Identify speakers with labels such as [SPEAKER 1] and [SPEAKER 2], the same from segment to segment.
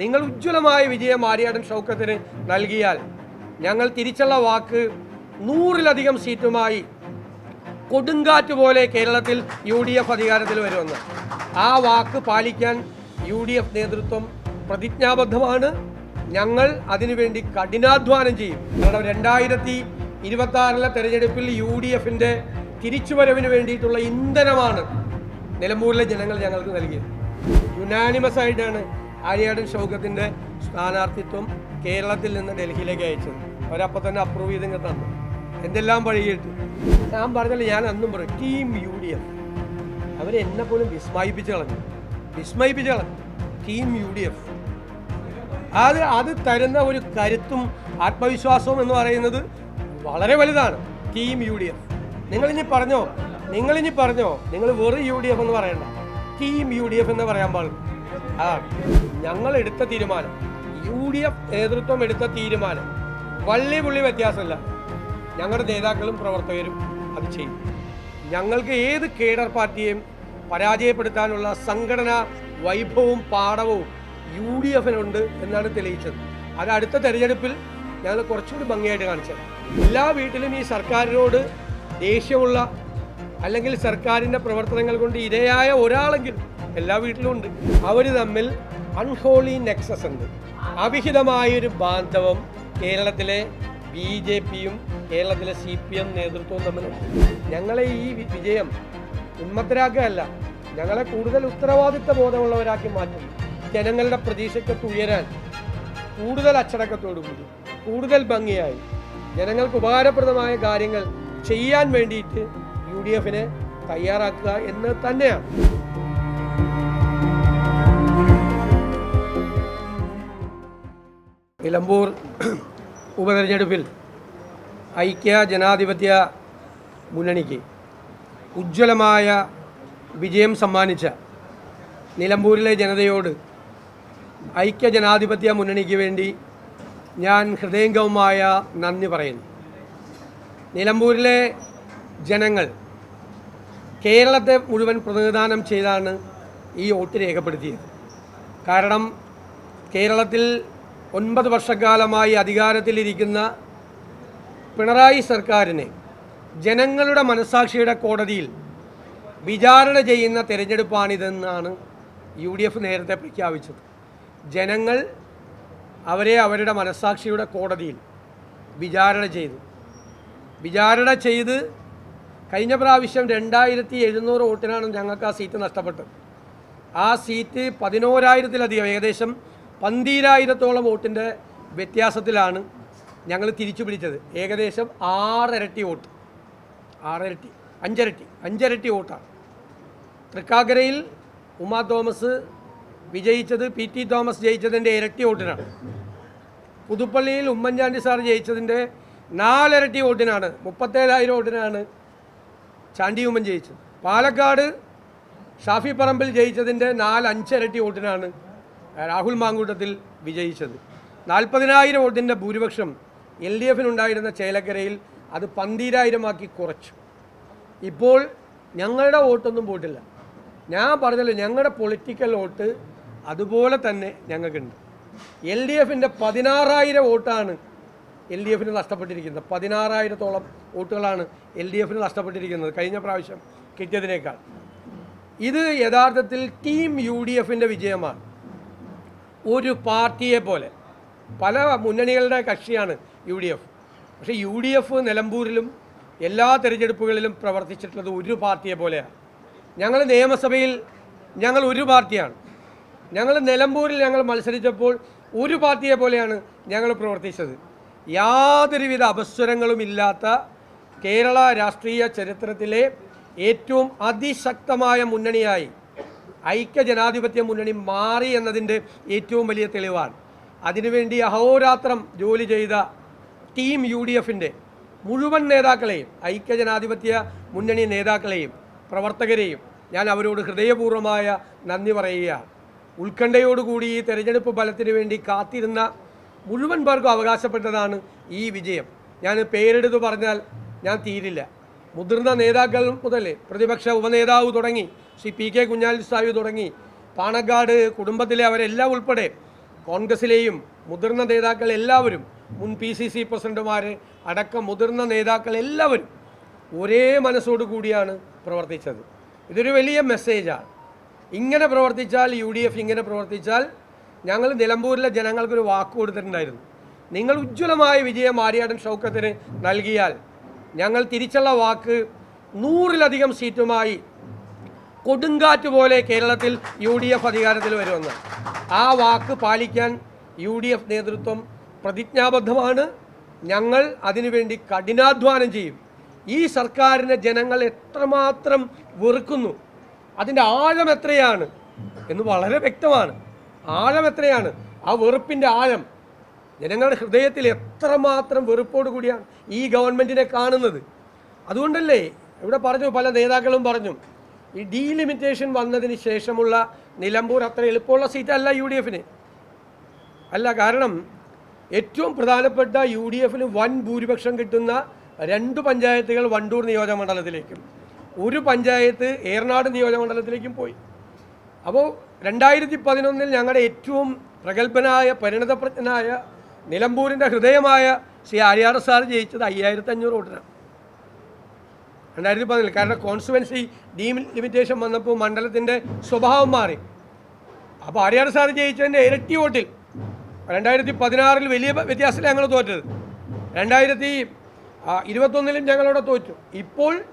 [SPEAKER 1] നിങ്ങൾ ഉജ്ജ്വലമായ വിജയം ആര്യാടൻ ഷൗക്കത്തിന് നൽകിയാൽ ഞങ്ങൾ തിരിച്ചുള്ള വാക്ക് നൂറിലധികം സീറ്റുമായി കൊടുങ്കാറ്റ് പോലെ കേരളത്തിൽ യു ഡി എഫ് അധികാരത്തിൽ വരുമെന്ന്. ആ വാക്ക് പാലിക്കാൻ യു ഡി എഫ് നേതൃത്വം പ്രതിജ്ഞാബദ്ധമാണ്. ഞങ്ങൾ അതിനുവേണ്ടി കഠിനാധ്വാനം ചെയ്യും. കാരണം രണ്ടായിരത്തി ഇരുപത്തി ആറിലെ തെരഞ്ഞെടുപ്പിൽ യു ഡി എഫിന്റെ തിരിച്ചുവരവിന് വേണ്ടിയിട്ടുള്ള ഇന്ധനമാണ് നിലമ്പൂരിലെ ജനങ്ങൾ ഞങ്ങൾക്ക് നൽകിയത്. യുനാനിമസ് ആയിട്ടാണ് ആര്യാടൻ ഷൗക്കത്തിന്റെ സ്ഥാനാർത്ഥിത്വം കേരളത്തിൽ നിന്ന് ഡൽഹിയിലേക്ക് അയച്ചത്. അവരപ്പോൾ തന്നെ അപ്രൂവ് ചെയ്തിങ്ങ് തന്നു. എന്തെല്ലാം വഴിയിട്ട് ഞാൻ പറഞ്ഞല്ലോ ഞാൻ അന്നും പറയും ടീം യു ഡി എഫ് അവരെന്നെ പോലും വിസ്മയിപ്പിച്ച് കളഞ്ഞു. വിസ്മയിപ്പിച്ച് കളഞ്ഞു. ടീം യു ഡി എഫ് അത് അത് തരുന്ന ഒരു കരുത്തും ആത്മവിശ്വാസവും എന്ന് പറയുന്നത് വളരെ വലുതാണ്. ടീം യു ഡി എഫ് നിങ്ങളിനി പറഞ്ഞോ? നിങ്ങളിനി പറഞ്ഞോ? നിങ്ങൾ വെറും യു ഡി എഫ് എന്ന് പറയണ്ട. ടീം യു ഡി എഫ് എന്ന് പറയാൻ പാടില്ല. അതാണ്. ഞങ്ങൾ എടുത്ത തീരുമാനം. യു ഡി എഫ് നേതൃത്വം എടുത്ത തീരുമാനം. വള്ളി പുള്ളി വ്യത്യാസമില്ല. ഞങ്ങളുടെ നേതാക്കളും പ്രവർത്തകരും അത് ചെയ്യും. ഞങ്ങൾക്ക് ഏത് കേഡർ പാർട്ടിയെയും പരാജയപ്പെടുത്താനുള്ള സംഘടനാ വൈഭവവും പാഠവും യു ഡി എഫിനുണ്ട് എന്നാണ് തെളിയിച്ചത്. അത് അടുത്ത തെരഞ്ഞെടുപ്പിൽ ഞങ്ങൾ കുറച്ചുകൂടി ഭംഗിയായിട്ട് കാണിച്ചത് എല്ലാ വീട്ടിലും ഈ സർക്കാരിനോട് ദേഷ്യമുള്ള അല്ലെങ്കിൽ സർക്കാരിന്റെ പ്രവർത്തനങ്ങൾ കൊണ്ട് ഇരയായ ഒരാളെങ്കിലും എല്ലാ വീട്ടിലും ഉണ്ട്. അവർ തമ്മിൽ അൺഹോളി നെക്സസ് ഉണ്ട് അവിഹിതമായൊരു ബാന്ധവം കേരളത്തിലെ ബി ജെ പിയും കേരളത്തിലെ സി പി എം നേതൃത്വവും തമ്മിലുണ്ട്. ഞങ്ങളെ ഈ വിജയം ഉന്മത്തരാക്കുകയല്ല ഞങ്ങളെ കൂടുതൽ ഉത്തരവാദിത്ത ബോധമുള്ളവരാക്കി മാറ്റുന്നു ജനങ്ങളുടെ പ്രതീക്ഷയ്ക്ക് ഉയരാൻ കൂടുതൽ അച്ചടക്കത്തോടുകൂടി കൂടുതൽ ഭംഗിയായി ജനങ്ങൾക്ക് ഉപകാരപ്രദമായ കാര്യങ്ങൾ ചെയ്യാൻ വേണ്ടിയിട്ട് യു ഡി എഫിനെ തയ്യാറാക്കുക എന്ന് തന്നെയാണ്. നിലമ്പൂർ ഉപതെരഞ്ഞെടുപ്പിൽ ഐക്യ ജനാധിപത്യ മുന്നണിക്ക് ഉജ്ജ്വലമായ വിജയം സമ്മാനിച്ച നിലമ്പൂരിലെ ജനതയോട് ഐക്യ ജനാധിപത്യ മുന്നണിക്ക് വേണ്ടി ഞാൻ ഹൃദയംഗവുമായ നന്ദി പറയുന്നു. നിലമ്പൂരിലെ ജനങ്ങൾ കേരളത്തെ മുഴുവൻ പ്രതിനിധാനം ചെയ്താണ് ഈ വോട്ട് രേഖപ്പെടുത്തിയത്. കാരണം കേരളത്തിൽ ഒൻപത് വർഷക്കാലമായി അധികാരത്തിലിരിക്കുന്ന പിണറായി സർക്കാരിനെ ജനങ്ങളുടെ മനസാക്ഷിയുടെ കോടതിയിൽ വിചാരണ ചെയ്യുന്ന തിരഞ്ഞെടുപ്പാണിതെന്നാണ് യു ഡി എഫ് നേരത്തെ പ്രഖ്യാപിച്ചത്. ജനങ്ങൾ അവരെ അവരുടെ മനസാക്ഷിയുടെ കോടതിയിൽ വിചാരണ ചെയ്തു. വിചാരണ ചെയ്ത് കഴിഞ്ഞ പ്രാവശ്യം രണ്ടായിരത്തി എഴുന്നൂറ് വോട്ടിനാണ് ഞങ്ങൾക്ക് ആ സീറ്റ് നഷ്ടപ്പെട്ടത്. ആ സീറ്റ് പതിനോരായിരത്തിലധികം ഏകദേശം പന്തീരായിരത്തോളം വോട്ടിന്റെ വ്യത്യാസത്തിലാണ് ഞങ്ങൾ തിരിച്ചു പിടിച്ചത്. ഏകദേശം ആറരട്ടി വോട്ട്. ആറരട്ടി അഞ്ചരട്ടി അഞ്ചരട്ടി വോട്ടാണ്. തൃക്കാക്കരയിൽ ഉമാ തോമസ് വിജയിച്ചത് പി ടി തോമസ് ജയിച്ചതിന്റെ ഇരട്ടി വോട്ടിനാണ്. പുതുപ്പള്ളിയിൽ ഉമ്മൻചാണ്ടി സാർ ജയിച്ചതിന്റെ നാലിരട്ടി വോട്ടിനാണ് മുപ്പത്തേഴായിരം വോട്ടിനാണ് ചാണ്ടി ഉമ്മൻ ജയിച്ചത്. പാലക്കാട് ഷാഫി പറമ്പിൽ ജയിച്ചതിന്റെ നാല് അഞ്ചിരട്ടി വോട്ടിനാണ് രാഹുൽ മാങ്കൂട്ടത്തിൽ വിജയിച്ചത്. നാൽപ്പതിനായിരം വോട്ടിന്റെ ഭൂരിപക്ഷം എൽ ഡി എഫിനുണ്ടായിരുന്ന ചേലക്കരയിൽ അത് പന്തീരായിരമാക്കി കുറച്ചു. ഇപ്പോൾ ഞങ്ങളുടെ വോട്ടൊന്നും പോയിട്ടില്ല. ഞാൻ പറഞ്ഞല്ലോ ഞങ്ങളുടെ പൊളിറ്റിക്കൽ വോട്ട് അതുപോലെ തന്നെ ഞങ്ങൾക്കുണ്ട്. എൽ ഡി എഫിന്റെ പതിനാറായിരം വോട്ടാണ് എൽ ഡി എഫിന് നഷ്ടപ്പെട്ടിരിക്കുന്നത്. പതിനാറായിരത്തോളം വോട്ടുകളാണ് എൽ ഡി എഫിന് നഷ്ടപ്പെട്ടിരിക്കുന്നത് കഴിഞ്ഞ പ്രാവശ്യം കിട്ടിയതിനേക്കാൾ. ഇത് യഥാർത്ഥത്തിൽ ടീം യു ഡി എഫിന്റെ വിജയമാണ്. ഒരു പാർട്ടിയെ പോലെ. പല മുന്നണികളുടെ കക്ഷിയാണ് യു ഡി എഫ് പക്ഷേ യു ഡി എഫ് നിലമ്പൂരിലും എല്ലാ തെരഞ്ഞെടുപ്പുകളിലും പ്രവർത്തിച്ചിട്ടുള്ളത് ഒരു പാർട്ടിയെ പോലെയാണ്. ഞങ്ങൾ നിയമസഭയിൽ ഞങ്ങൾ ഒരു പാർട്ടിയാണ്. ഞങ്ങൾ നിലമ്പൂരിൽ ഞങ്ങൾ മത്സരിച്ചപ്പോൾ ഒരു പാർട്ടിയെ പോലെയാണ് ഞങ്ങൾ പ്രവർത്തിച്ചത്. യാതൊരുവിധ അപസ്വരങ്ങളും ഇല്ലാത്ത കേരള രാഷ്ട്രീയ ചരിത്രത്തിലെ ഏറ്റവും അതിശക്തമായ മുന്നണിയായി ഐക്യ ജനാധിപത്യ മുന്നണി മാറി എന്നതിന്റെ ഏറ്റവും വലിയ തെളിവാണ്. അതിനുവേണ്ടി അഹോരാത്രം ജോലി ചെയ്ത ടീം യു ഡി എഫിന്റെ മുഴുവൻ നേതാക്കളെയും ഐക്യ ജനാധിപത്യ മുന്നണി നേതാക്കളെയും പ്രവർത്തകരെയും ഞാൻ അവരോട് ഹൃദയപൂർവമായ നന്ദി പറയുകയാണ്. ഉത്കണ്ഠയോടുകൂടി ഈ തെരഞ്ഞെടുപ്പ് ഫലത്തിന് വേണ്ടി കാത്തിരുന്ന മുഴുവൻ പേർക്കും അവകാശപ്പെട്ടതാണ് ഈ വിജയം. ഞാൻ പേരെടുത്ത് പറഞ്ഞാൽ ഞാൻ തീരില്ല. മുതിർന്ന നേതാക്കൾ മുതൽ പ്രതിപക്ഷ ഉപനേതാവ് തുടങ്ങി ശ്രീ പി കെ കുഞ്ഞാലി സാഹിബ് തുടങ്ങി. പാണക്കാട് കുടുംബത്തിലെ അവരെല്ലാം ഉൾപ്പെടെ കോൺഗ്രസിലെയും മുതിർന്ന നേതാക്കൾ എല്ലാവരും മുൻ പി സി സി പ്രസിഡന്റുമാർ അടക്കം മുതിർന്ന നേതാക്കൾ എല്ലാവരും ഒരേ മനസ്സോടു കൂടിയാണ് പ്രവർത്തിച്ചത്. ഇതൊരു വലിയ മെസ്സേജാണ് ഇങ്ങനെ പ്രവർത്തിച്ചാൽ യു ഡി എഫ് ഇങ്ങനെ പ്രവർത്തിച്ചാൽ ഞങ്ങൾ നിലമ്പൂരിലെ ജനങ്ങൾക്കൊരു വാക്ക് കൊടുത്തിട്ടുണ്ടായിരുന്നു. നിങ്ങൾ ഉജ്ജ്വലമായ വിജയം ആര്യാടൻ ഷൗക്കത്തിന് നൽകിയാൽ ഞങ്ങൾ തിരിച്ചുള്ള വാക്ക് നൂറിലധികം സീറ്റുമായി കൊടുങ്കാറ്റ് പോലെ കേരളത്തിൽ യു ഡി എഫ് അധികാരത്തിൽ വരുമെന്ന്. ആ വാക്ക് പാലിക്കാൻ യു ഡി എഫ് നേതൃത്വം പ്രതിജ്ഞാബദ്ധമാണ്. ഞങ്ങൾ അതിനുവേണ്ടി കഠിനാധ്വാനം ചെയ്യും. ഈ സർക്കാരിനെ ജനങ്ങൾ എത്രമാത്രം വെറുക്കുന്നു അതിന്റെ ആഴം എത്രയാണ് എന്ന് വളരെ വ്യക്തമാണ്. ആഴം എത്രയാണ്? ആ വെറുപ്പിന്റെ ആഴം. ജനങ്ങളുടെ ഹൃദയത്തിൽ എത്രമാത്രം വെറുപ്പോട് കൂടിയാണ് ഈ ഗവൺമെന്റിനെ കാണുന്നത്. അതുകൊണ്ടല്ലേ ഇവിടെ പറഞ്ഞു പല നേതാക്കളും പറഞ്ഞു ഈ ഡീലിമിറ്റേഷൻ വന്നതിന് ശേഷമുള്ള നിലമ്പൂർ അത്ര എളുപ്പമുള്ള സീറ്റല്ല യു ഡി എഫിന് അല്ല കാരണം ഏറ്റവും പ്രധാനപ്പെട്ട യു ഡി എഫിന് വൻ ഭൂരിപക്ഷം കിട്ടുന്ന രണ്ട് പഞ്ചായത്തുകൾ വണ്ടൂർ നിയോജകമണ്ഡലത്തിലേക്കും. ഒരു പഞ്ചായത്ത് ഏറനാട് നിയോജകമണ്ഡലത്തിലേക്കും പോയി. അപ്പോൾ രണ്ടായിരത്തി പതിനൊന്നിൽ ഞങ്ങളുടെ ഏറ്റവും പ്രഗത്ഭനായ പരിണതപ്രജ്ഞനായ നിലമ്പൂരിന്റെ ഹൃദയമായ ശ്രീ ആര്യാർ സാർ ജയിച്ചത് അയ്യായിരത്തി അഞ്ഞൂറ് വോട്ടിനാണ്. രണ്ടായിരത്തി പതിനിൽ കാരണം കോൺസ്റ്റുവൻസി ഡീലിമിറ്റേഷൻ വന്നപ്പോൾ മണ്ഡലത്തിന്റെ സ്വഭാവം മാറി. അപ്പോൾ ആര്യാട് സാർ ജയിച്ചതിന്റെ ഇരട്ടി വോട്ടിൽ. രണ്ടായിരത്തി പതിനാറിൽ വലിയ വ്യത്യാസത്തിൽ ഞങ്ങൾ തോറ്റത്. രണ്ടായിരത്തി ഇരുപത്തൊന്നിലും ഞങ്ങളവിടെ തോറ്റു. ഇപ്പോൾ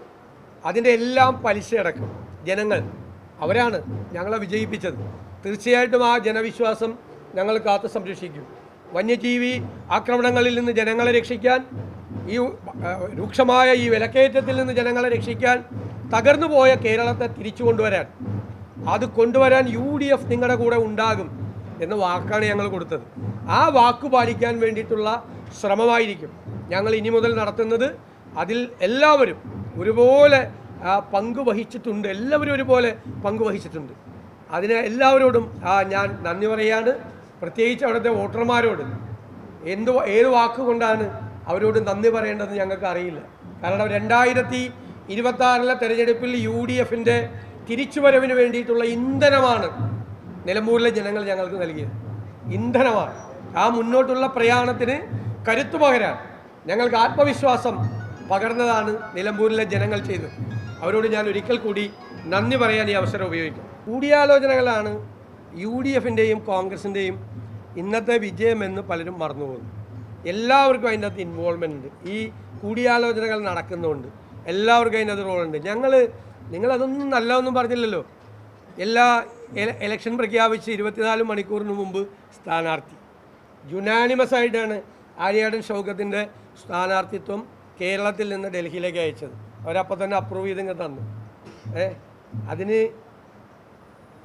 [SPEAKER 1] അതിന്റെ എല്ലാം പലിശയടക്കം ജനങ്ങൾ അവരാണ് ഞങ്ങളെ വിജയിപ്പിച്ചത്. തീർച്ചയായിട്ടും ആ ജനവിശ്വാസം ഞങ്ങൾ കാത്തു സംരക്ഷിക്കും വന്യജീവി ആക്രമണങ്ങളിൽ നിന്ന് ജനങ്ങളെ രക്ഷിക്കാൻ ഈ രൂക്ഷമായ ഈ വിലക്കയറ്റത്തിൽ നിന്ന് ജനങ്ങളെ രക്ഷിക്കാൻ തകർന്നു പോയ കേരളത്തെ തിരിച്ചു കൊണ്ടുവരാൻ. അത് കൊണ്ടുവരാൻ യു ഡി എഫ് നിങ്ങളുടെ കൂടെ ഉണ്ടാകും എന്ന വാക്കാണ് ഞങ്ങൾ കൊടുത്തത്. ആ വാക്ക് പാലിക്കാൻ വേണ്ടിയിട്ടുള്ള ശ്രമമായിരിക്കും ഞങ്ങൾ ഇനി മുതൽ നടത്തുന്നത്. അതിൽ എല്ലാവരും ഒരുപോലെ പങ്കുവഹിച്ചിട്ടുണ്ട്. എല്ലാവരും ഒരുപോലെ പങ്കുവഹിച്ചിട്ടുണ്ട്. അതിന് എല്ലാവരോടും ഞാൻ നന്ദി പറയാണ് പ്രത്യേകിച്ച് അവിടുത്തെ വോട്ടർമാരോട്. എന്ത് ഏത് വാക്കുകൊണ്ടാണ് അവരോട് നന്ദി പറയേണ്ടത് ഞങ്ങൾക്ക് അറിയില്ല. കാരണം രണ്ടായിരത്തി ഇരുപത്തി ആറിലെ തെരഞ്ഞെടുപ്പിൽ യു ഡി എഫിന്റെ തിരിച്ചുവരവിന് വേണ്ടിയിട്ടുള്ള ഇന്ധനമാണ് നിലമ്പൂരിലെ ജനങ്ങൾ ഞങ്ങൾക്ക് നൽകിയത്. ഇന്ധനമാണ്. ആ മുന്നോട്ടുള്ള പ്രയാണത്തിന് കരുത്തു പകരാൻ ഞങ്ങൾക്ക് ആത്മവിശ്വാസം പകർന്നതാണ് നിലമ്പൂരിലെ ജനങ്ങൾ ചെയ്തത്. അവരോട് ഞാൻ ഒരിക്കൽ കൂടി നന്ദി പറയാൻ ഈ അവസരം ഉപയോഗിക്കും. കൂടിയാലോചനകളാണ് യു ഡി എഫിന്റെയും കോൺഗ്രസിന്റെയും ഇന്നത്തെ വിജയമെന്ന് പലരും മറന്നുപോകുന്നു എല്ലാവർക്കും അതിന്റെ അകത്ത് ഇൻവോൾവ്മെന്റ് ഉണ്ട്. ഈ കൂടിയാലോചനകൾ നടക്കുന്നുണ്ട് എല്ലാവർക്കും അതിന്റെ അത് റോളുണ്ട് ഞങ്ങൾ നിങ്ങളതൊന്നും നല്ലതൊന്നും പറഞ്ഞില്ലല്ലോ. എല്ലാ എലക്ഷൻ പ്രഖ്യാപിച്ച് ഇരുപത്തിനാല് മണിക്കൂറിന് മുമ്പ് സ്ഥാനാർത്ഥി. യുനാനിമസ് ആയിട്ടാണ് ആര്യാടൻ ഷൗക്കത്തിന്റെ സ്ഥാനാർത്ഥിത്വം കേരളത്തിൽ നിന്ന് ഡൽഹിയിലേക്ക് അയച്ചത്. അവരപ്പോൾ തന്നെ അപ്രൂവ് ചെയ്തിങ്ങ് തന്നു. ഏ? അതിന്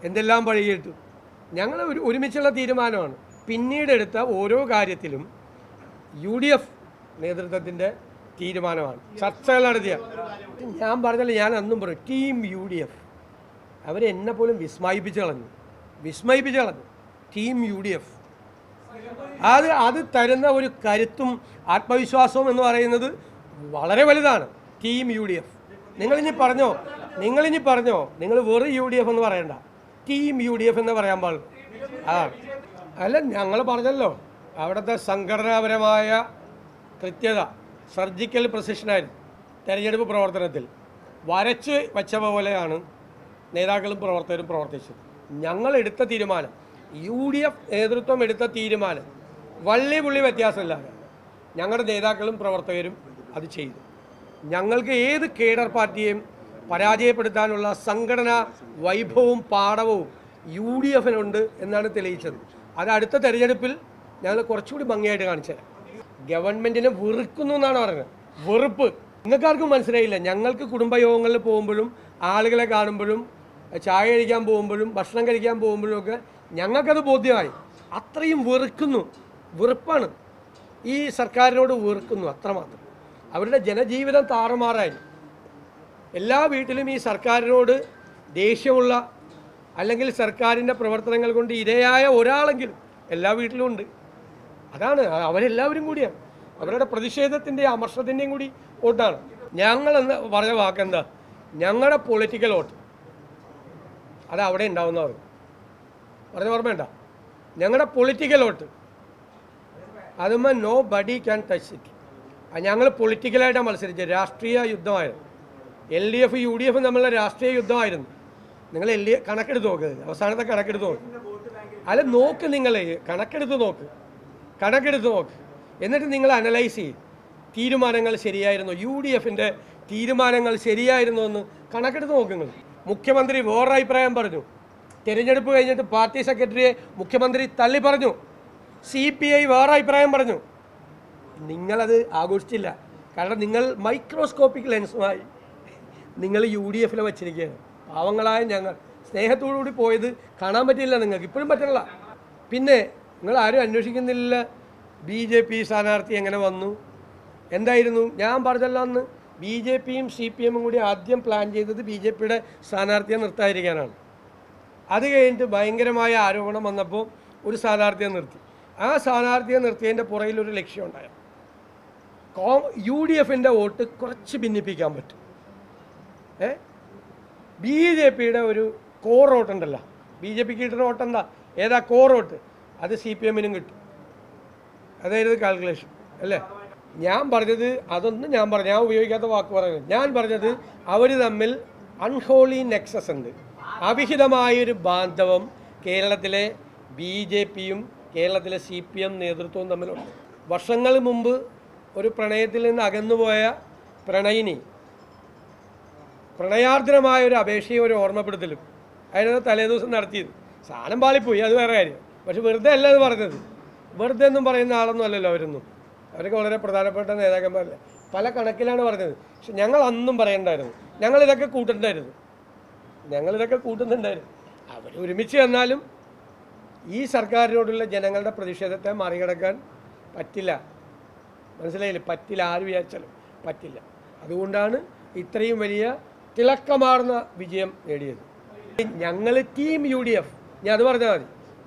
[SPEAKER 1] എന്തെല്ലാം പഴകിയിട്ടു ഞങ്ങൾ ഒരു ഒരുമിച്ചുള്ള തീരുമാനമാണ്. പിന്നീട് എടുത്ത ഓരോ കാര്യത്തിലും യു ഡി എഫ് നേതൃത്വത്തിന്റെ തീരുമാനമാണ്. ചർച്ചകൾ നടത്തിയ ഞാൻ പറഞ്ഞല്ലോ ഞാൻ അന്നും പറയും ടീം യു ഡി എഫ്. അവരെന്നെ പോലും വിസ്മയിപ്പിച്ച് കളഞ്ഞു. വിസ്മയിപ്പിച്ച് കളഞ്ഞു. Team U D F. അത് അത് തരുന്ന ഒരു കരുത്തും ആത്മവിശ്വാസവും എന്ന് പറയുന്നത് വളരെ വലുതാണ്. Team U D F. നിങ്ങളിനി പറഞ്ഞോ? നിങ്ങളിനി പറഞ്ഞോ? നിങ്ങൾ വെറു യു ഡി എഫ് എന്ന് പറയണ്ട. ടീം യു ഡി എഫ് എന്ന് പറയാൻ പാടുള്ളൂ അതാണ് അല്ല ഞങ്ങൾ പറഞ്ഞല്ലോ. അവിടുത്തെ സംഘടനാപരമായ കൃത്യത സർജിക്കൽ പ്രസിഷനായിരുന്നു തെരഞ്ഞെടുപ്പ് പ്രവർത്തനത്തിൽ. വരച്ച് വച്ച പോലെയാണ് നേതാക്കളും പ്രവർത്തകരും പ്രവർത്തിച്ചത്. ഞങ്ങൾ എടുത്ത തീരുമാനം യു ഡി എഫ് നേതൃത്വം എടുത്ത തീരുമാനം വള്ളി പുള്ളി വ്യത്യാസമില്ലാതെ ഞങ്ങളുടെ നേതാക്കളും പ്രവർത്തകരും അത് ചെയ്തു. ഞങ്ങൾക്ക് ഏത് കേഡർ പാർട്ടിയെയും പരാജയപ്പെടുത്താനുള്ള സംഘടന വൈഭവവും പാടവവും യു ഡി എഫിനുണ്ട് എന്നാണ് തെളിയിച്ചത്. അത് അടുത്ത തെരഞ്ഞെടുപ്പിൽ ഞങ്ങൾ കുറച്ചുകൂടി ഭംഗിയായിട്ട് കാണിച്ചു. ഗവൺമെന്റിനെ വെറുക്കുന്നു എന്നാണ് പറയുന്നത് വെറുപ്പ്. നിങ്ങൾക്കാർക്കും മനസ്സിലായില്ല. ഞങ്ങൾക്ക് കുടുംബയോഗങ്ങളിൽ പോകുമ്പോഴും ആളുകളെ കാണുമ്പോഴും ചായ കഴിക്കാൻ പോകുമ്പോഴും ഭക്ഷണം കഴിക്കാൻ പോകുമ്പോഴും ഒക്കെ ഞങ്ങൾക്കത് ബോധ്യമായി. അത്രയും വെറുക്കുന്നു. വെറുപ്പാണ്. ഈ സർക്കാരിനോട് വെറുക്കുന്നു അത്രമാത്രം. അവരുടെ ജനജീവിതം താറുമാറായി. എല്ലാ വീട്ടിലും ഈ സർക്കാരിനോട് ദേഷ്യമുള്ള അല്ലെങ്കിൽ സർക്കാരിന്റെ പ്രവർത്തനങ്ങൾ കൊണ്ട് ഇരയായ ഒരാളെങ്കിലും എല്ലാ വീട്ടിലും ഉണ്ട്. അതാണ് അവരെല്ലാവരും കൂടിയാണ്. അവരുടെ പ്രതിഷേധത്തിന്റെയും അമർഷത്തിന്റെയും കൂടി വോട്ടാണ്. ഞങ്ങളെന്ന് പറഞ്ഞ വാക്കെന്താ ഞങ്ങളുടെ പൊളിറ്റിക്കൽ വോട്ട്. അത് അവിടെ ഉണ്ടാവുന്നവർ പറഞ്ഞ ഓർമ്മയുണ്ട ഞങ്ങളുടെ പൊളിറ്റിക്കൽ വോട്ട്. അതുമ്പോൾ nobody can touch it ഞങ്ങൾ പൊളിറ്റിക്കലായിട്ടാണ് മത്സരിച്ചത് രാഷ്ട്രീയ യുദ്ധമായിരുന്നു. L D F U D എഫും തമ്മിലുള്ള രാഷ്ട്രീയ യുദ്ധമായിരുന്നു. നിങ്ങൾ എൽ ഡി കണക്കെടുത്ത് നോക്ക്. അവസാനത്തെ കണക്കെടുത്ത് നോക്ക്. അല്ല നോക്ക് നിങ്ങൾ കണക്കെടുത്ത് നോക്ക്. കണക്കെടുത്ത് നോക്ക്. എന്നിട്ട് നിങ്ങൾ അനലൈസ് ചെയ്യും. തീരുമാനങ്ങൾ ശരിയായിരുന്നു. യു ഡി എഫിന്റെ തീരുമാനങ്ങൾ ശരിയായിരുന്നു എന്ന് കണക്കെടുത്ത് നോക്ക് നിങ്ങൾ. മുഖ്യമന്ത്രി വേറൊരു അഭിപ്രായം പറഞ്ഞു. തിരഞ്ഞെടുപ്പ് കഴിഞ്ഞിട്ട് പാർട്ടി സെക്രട്ടറിയെ മുഖ്യമന്ത്രി തള്ളി പറഞ്ഞു. സി പി ഐ വേറെ അഭിപ്രായം പറഞ്ഞു. നിങ്ങളത് ആഘോഷിച്ചില്ല. കാരണം നിങ്ങൾ മൈക്രോസ്കോപ്പിക് ലെൻസുമായി നിങ്ങൾ യു ഡി എഫിൽ വച്ചിരിക്കുകയാണ്. പാവങ്ങളായ ഞങ്ങൾ. സ്നേഹത്തോടുകൂടി പോയത് കാണാൻ പറ്റില്ല നിങ്ങൾക്ക്. ഇപ്പോഴും പറ്റണല്ല. പിന്നെ നിങ്ങൾ ആരും അന്വേഷിക്കുന്നില്ല. ബി ജെ പി സ്ഥാനാർത്ഥി എങ്ങനെ വന്നു? എന്തായിരുന്നു? ഞാൻ പറഞ്ഞല്ലോ അന്ന് ബി ജെ പിയും സി പി എമ്മും കൂടി ആദ്യം പ്ലാൻ ചെയ്തത് ബി ജെ പിയുടെ സ്ഥാനാർത്ഥിയെ നിർത്താതിരിക്കാനാണ്. അത് കഴിഞ്ഞിട്ട് ഭയങ്കരമായ ആരോപണം വന്നപ്പോൾ ഒരു സ്ഥാനാർത്ഥിയെ നിർത്തി. ആ സ്ഥാനാർത്ഥിയെ നിർത്തിയതിന്റെ പുറകിൽ ഒരു ലക്ഷ്യം ഉണ്ടായ. കോ യു ഡി എഫിന്റെ വോട്ട് കുറച്ച് ഭിന്നിപ്പിക്കാൻ പറ്റും. ഏ? ബി ജെ പിയുടെ ഒരു കോർ വോട്ടുണ്ടല്ലോ. ബി ജെ പിക്ക് കിട്ടുന്ന വോട്ട് എന്താ ഏതാ കോർ വോട്ട്? അത് സി പി എമ്മിനും കിട്ടും. അതായത് കാൽക്കുലേഷൻ അല്ലേ? ഞാൻ പറഞ്ഞത് അതൊന്നും ഞാൻ പറഞ്ഞു ഞാൻ ഉപയോഗിക്കാത്ത വാക്ക് പറയുന്നത്. ഞാൻ പറഞ്ഞത് അവർ തമ്മിൽ അൺഹോളി നെക്സസ് ഉണ്ട്. അവിഹിതമായൊരു ബാന്ധവം കേരളത്തിലെ ബി ജെ പിയും കേരളത്തിലെ സി പി എം നേതൃത്വവും തമ്മിലുണ്ട്. വർഷങ്ങൾ മുമ്പ് ഒരു പ്രണയത്തിൽ നിന്ന് അകന്നുപോയ പ്രണയിനി പ്രണയാർദ്രമായ ഒരു അപേക്ഷയും ഒരു ഓർമ്മപ്പെടുത്തലും അതിനകത്ത് തലേദിവസം നടത്തിയത്. സാധനം പാളിപ്പോയി അത് വേറെ കാര്യം. പക്ഷെ വെറുതെ അല്ല അത് പറഞ്ഞത്. വെറുതെ ഒന്നും പറയുന്ന ആളൊന്നും അല്ലല്ലോ അവരൊന്നും. അവരൊക്കെ വളരെ പ്രധാനപ്പെട്ട നേതാക്കന്മാരല്ല. പല കണക്കിലാണ് പറഞ്ഞത്. പക്ഷെ ഞങ്ങൾ അന്നും പറയണ്ടായിരുന്നു. ഞങ്ങളിതൊക്കെ കൂട്ടണ്ടായിരുന്നു. ഞങ്ങളിതൊക്കെ കൂട്ടുന്നുണ്ടായിരുന്നു. അവർ ഒരുമിച്ച് വന്നാലും ഈ സർക്കാരിനോടുള്ള ജനങ്ങളുടെ പ്രതിഷേധത്തെ മറികടക്കാൻ പറ്റില്ല. മനസ്സിലായില്ലേ? പറ്റില്ല. ആര് വിചാരിച്ചാലും പറ്റില്ല. അതുകൊണ്ടാണ് ഇത്രയും വലിയ തിളക്കമാർന്ന വിജയം നേടിയത്. ഞങ്ങൾ ടീം യു ഡി എഫ്. ഞാൻ അത് പറഞ്ഞാൽ മതി.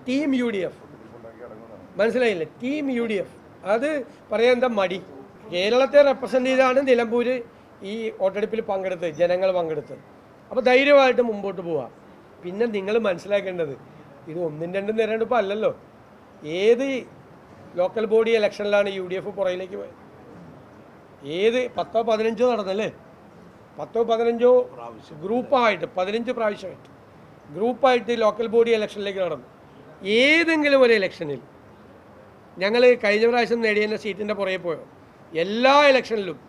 [SPEAKER 1] ടീം യു ഡി എഫ് മനസ്സിലായില്ലേ? ടീം യു ഡി എഫ് അത് പറയാൻ എന്താ മടി? കേരളത്തെ റെപ്രസെന്റ് ചെയ്താണ് നിലമ്പൂർ ഈ വോട്ടെടുപ്പിൽ പങ്കെടുത്തത് ജനങ്ങൾ പങ്കെടുത്തത്. അപ്പോൾ ധൈര്യമായിട്ട് മുമ്പോട്ട് പോവാം. പിന്നെ നിങ്ങൾ മനസ്സിലാക്കേണ്ടത് ഇത് ഒന്നും രണ്ടും തിരഞ്ഞെടുപ്പ് അല്ലല്ലോ. ഏത് ലോക്കൽ ബോഡി ഇലക്ഷനിലാണ് യു ഡി എഫ് പുറയിലേക്ക് പോയത്? ഏത് പത്തോ പതിനഞ്ചോ നടന്നല്ലേ? പത്തോ പതിനഞ്ചോ ഗ്രൂപ്പായിട്ട് പതിനഞ്ച് പ്രാവശ്യമായിട്ട്. ഗ്രൂപ്പായിട്ട് ലോക്കൽ ബോഡി ഇലക്ഷനിലേക്ക് നടന്നു. ഏതെങ്കിലും ഒരു ഇലക്ഷനിൽ ഞങ്ങൾ കഴിഞ്ഞ പ്രാവശ്യം നേടിയതിന്റെ സീറ്റിന്റെ പുറകെ പോയോ? എല്ലാ ഇലക്ഷനിലും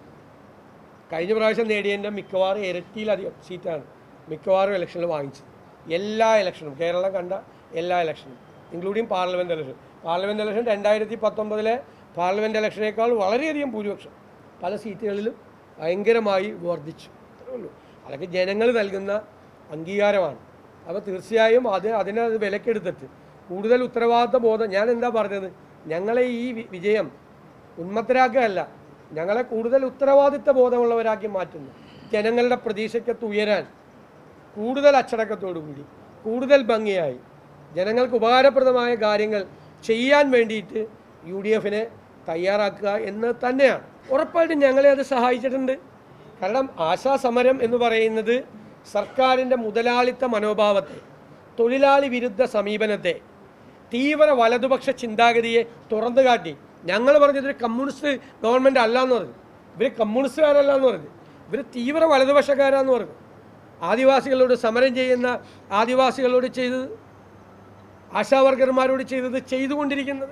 [SPEAKER 1] കഴിഞ്ഞ പ്രാവശ്യം നേടിയതിന്റെ മിക്കവാറും ഇരട്ടിയിലധികം സീറ്റാണ് മിക്കവാറും ഇലക്ഷനിൽ വാങ്ങിച്ചത്. എല്ലാ ഇലക്ഷനും. കേരളം കണ്ട എല്ലാ ഇലക്ഷനും. Including parliament election. Parliament election രണ്ടായിരത്തി പത്തൊമ്പതിലെ പാർലമെന്റ് ഇലക്ഷനേക്കാൾ വളരെയധികം ഭൂരിപക്ഷം പല സീറ്റുകളിലും ഭയങ്കരമായി വർദ്ധിച്ചു. അത്രേ ഉള്ളൂ. അതൊക്കെ ജനങ്ങൾ നൽകുന്ന അംഗീകാരമാണ്. അപ്പോൾ തീർച്ചയായും അത് അതിനെ അത് വിലക്കെടുത്തിട്ട് കൂടുതൽ ഉത്തരവാദിത്വ ബോധം ഞാൻ എന്താ പറഞ്ഞത്? ഞങ്ങളെ ഈ വിജയം ഉന്മത്തരാക്കുകയല്ല. ഞങ്ങളെ കൂടുതൽ ഉത്തരവാദിത്വ ബോധമുള്ളവരാക്കി മാറ്റുന്നു. ജനങ്ങളുടെ പ്രതീക്ഷയ്ക്കത്ത് ഉയരാൻ കൂടുതൽ അച്ചടക്കത്തോടുകൂടി കൂടുതൽ ഭംഗിയായി ജനങ്ങൾക്ക് ഉപകാരപ്രദമായ കാര്യങ്ങൾ ചെയ്യാൻ വേണ്ടിയിട്ട് യു ഡി എഫിനെ തയ്യാറാക്കുക എന്ന് തന്നെയാണ്. ഉറപ്പായിട്ടും ഞങ്ങളെ അത് സഹായിച്ചിട്ടുണ്ട്. കാരണം ആശാസമരം എന്ന് പറയുന്നത് സർക്കാരിന്റെ മുതലാളിത്ത മനോഭാവത്തെ തൊഴിലാളി വിരുദ്ധ സമീപനത്തെ തീവ്ര വലതുപക്ഷ ചിന്താഗതിയെ തുറന്നു കാട്ടി. ഞങ്ങൾ പറഞ്ഞത് ഒരു കമ്മ്യൂണിസ്റ്റ് ഗവൺമെന്റ് അല്ല എന്ന് പറഞ്ഞു. ഇവർ കമ്മ്യൂണിസ്റ്റുകാരല്ല എന്ന് പറഞ്ഞു. ഇവർ തീവ്ര വലതുപക്ഷക്കാരാന്ന് പറഞ്ഞു. ആദിവാസികളോട് സമരം ചെയ്യുന്ന ആദിവാസികളോട് ചെയ്തത് ആശാവർക്കർമാരോട് ചെയ്തത് ചെയ്തുകൊണ്ടിരിക്കുന്നത്.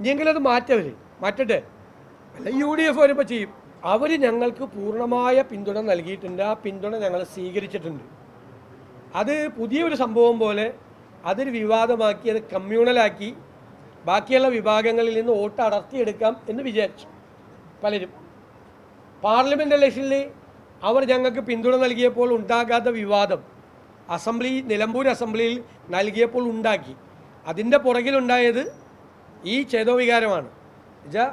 [SPEAKER 1] ഞങ്ങളത് മാറ്റവർ മാറ്റട്ടെ. അല്ല യു ഡി എഫ് വരുമ്പോൾ ചെയ്യും. അവർ ഞങ്ങൾക്ക് പൂർണമായ പിന്തുണ നൽകിയിട്ടുണ്ട്. ആ പിന്തുണ ഞങ്ങൾ സ്വീകരിച്ചിട്ടുണ്ട്. അത് പുതിയൊരു സംഭവം പോലെ അതൊരു വിവാദമാക്കി അത് കമ്മ്യൂണലാക്കി. ബാക്കിയുള്ള വിഭാഗങ്ങളിൽ നിന്ന് വോട്ട് അടർത്തിയെടുക്കാം എന്ന് വിചാരിച്ചു പലരും. പാർലമെന്റ് ഇലക്ഷനിൽ അവർ ഞങ്ങൾക്ക് പിന്തുണ നൽകിയപ്പോൾ ഉണ്ടാകാത്ത വിവാദം അസംബ്ലി നിലമ്പൂർ അസംബ്ലിയിൽ നൽകിയപ്പോൾ ഉണ്ടാക്കി. അതിന്റെ പുറകിലുണ്ടായത് ഈ ചേതോവികാരമാണ് എന്നുവെച്ചാൽ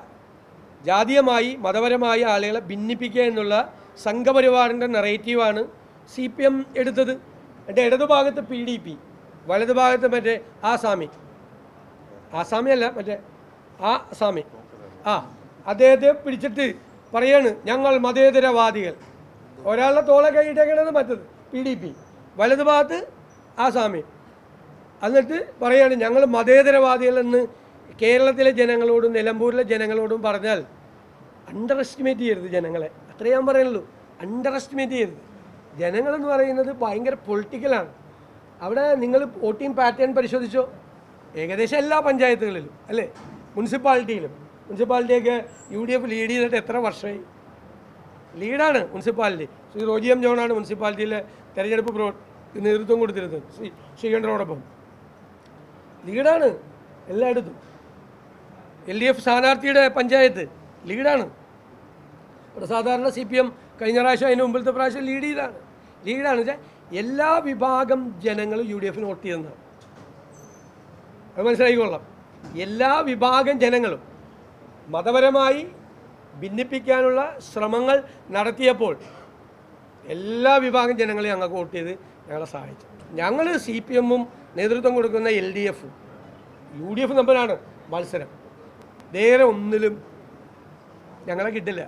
[SPEAKER 1] ജാതീയമായി മതപരമായ ആളുകളെ ഭിന്നിപ്പിക്കുക എന്നുള്ള സംഘപരിവാറിന്റെ നെറേറ്റീവാണ് സി പി എം എടുത്തത്. എന്റെ ഇടതുഭാഗത്ത് പി ഡി പി. വലതുഭാഗത്ത് മറ്റേ ആസാമി ആസാമി അല്ല മറ്റേ ആ സ്വാമി. ആ അദ്ദേഹത്തെ പിടിച്ചിട്ട് പറയാണ് ഞങ്ങൾ മതേതരവാദികൾ. ഒരാളുടെ തോളെ കൈയിട്ടേക്കണത് മറ്റത് പി ഡി പി. വലതുഭാഗത്ത് ആ സ്വാമി. എന്നിട്ട് പറയാണ് ഞങ്ങൾ മതേതരവാദികളെന്ന് കേരളത്തിലെ ജനങ്ങളോടും നിലമ്പൂരിലെ ജനങ്ങളോടും പറഞ്ഞാൽ അണ്ടർ എസ്റ്റിമേറ്റ് ചെയ്യരുത് ജനങ്ങളെ. അത്രേ ഞാൻ പറയുള്ളൂ അണ്ടർ എസ്റ്റിമേറ്റ് ചെയ്യരുത്. ജനങ്ങളെന്ന് പറയുന്നത് ഭയങ്കര പൊളിറ്റിക്കലാണ് അവിടെ നിങ്ങൾ വോട്ടിംഗ് പാറ്റേൺ പരിശോധിച്ചോ? ഏകദേശം എല്ലാ പഞ്ചായത്തുകളിലും അല്ലേ? മുനിസിപ്പാലിറ്റിയിലും. മുനിസിപ്പാലിറ്റിയൊക്കെ യു ഡി എഫ് ലീഡ് ചെയ്തിട്ട് എത്ര വർഷമായി? ലീഡാണ് മുനിസിപ്പാലിറ്റി. ശ്രീ റോജി എം ജോണാണ് മുനിസിപ്പാലിറ്റിയിലെ തെരഞ്ഞെടുപ്പ് പ്രവർ നേതൃത്വം കൊടുത്തിരുന്നത് ശ്രീ ശ്രീകണ്ഠനോടൊപ്പം. ലീഡാണ് എല്ലായിടത്തും. എൽ ഡി എഫ് സ്ഥാനാർത്ഥിയുടെ പഞ്ചായത്ത് ലീഡാണ് ഇവിടെ സാധാരണ സി പി എം കഴിഞ്ഞ പ്രാവശ്യം അതിന് മുമ്പിലത്തെ പ്രാവശ്യം ലീഡ് ചെയ്താണ് ലീഡാണ് വെച്ചാൽ എല്ലാ വിഭാഗം ജനങ്ങളും യു ഡി എഫിന് വോട്ട് ചെയ്തെന്നാണ് അത് മനസ്സിലാക്കിക്കൊള്ളാം എല്ലാ വിഭാഗം ജനങ്ങളും മതപരമായി ഭിന്നിപ്പിക്കാനുള്ള ശ്രമങ്ങൾ നടത്തിയപ്പോൾ എല്ലാ വിഭാഗം ജനങ്ങളെയും ഞങ്ങൾക്ക് വോട്ട് ചെയ്ത് ഞങ്ങളെ സഹായിച്ചു. ഞങ്ങൾ സി പി എമ്മും നേതൃത്വം കൊടുക്കുന്ന എൽ ഡി എഫും യു ഡി എഫ് തമ്മിലാണ് മത്സരം. നേരെ ഒന്നിലും ഞങ്ങളെ കിട്ടില്ല.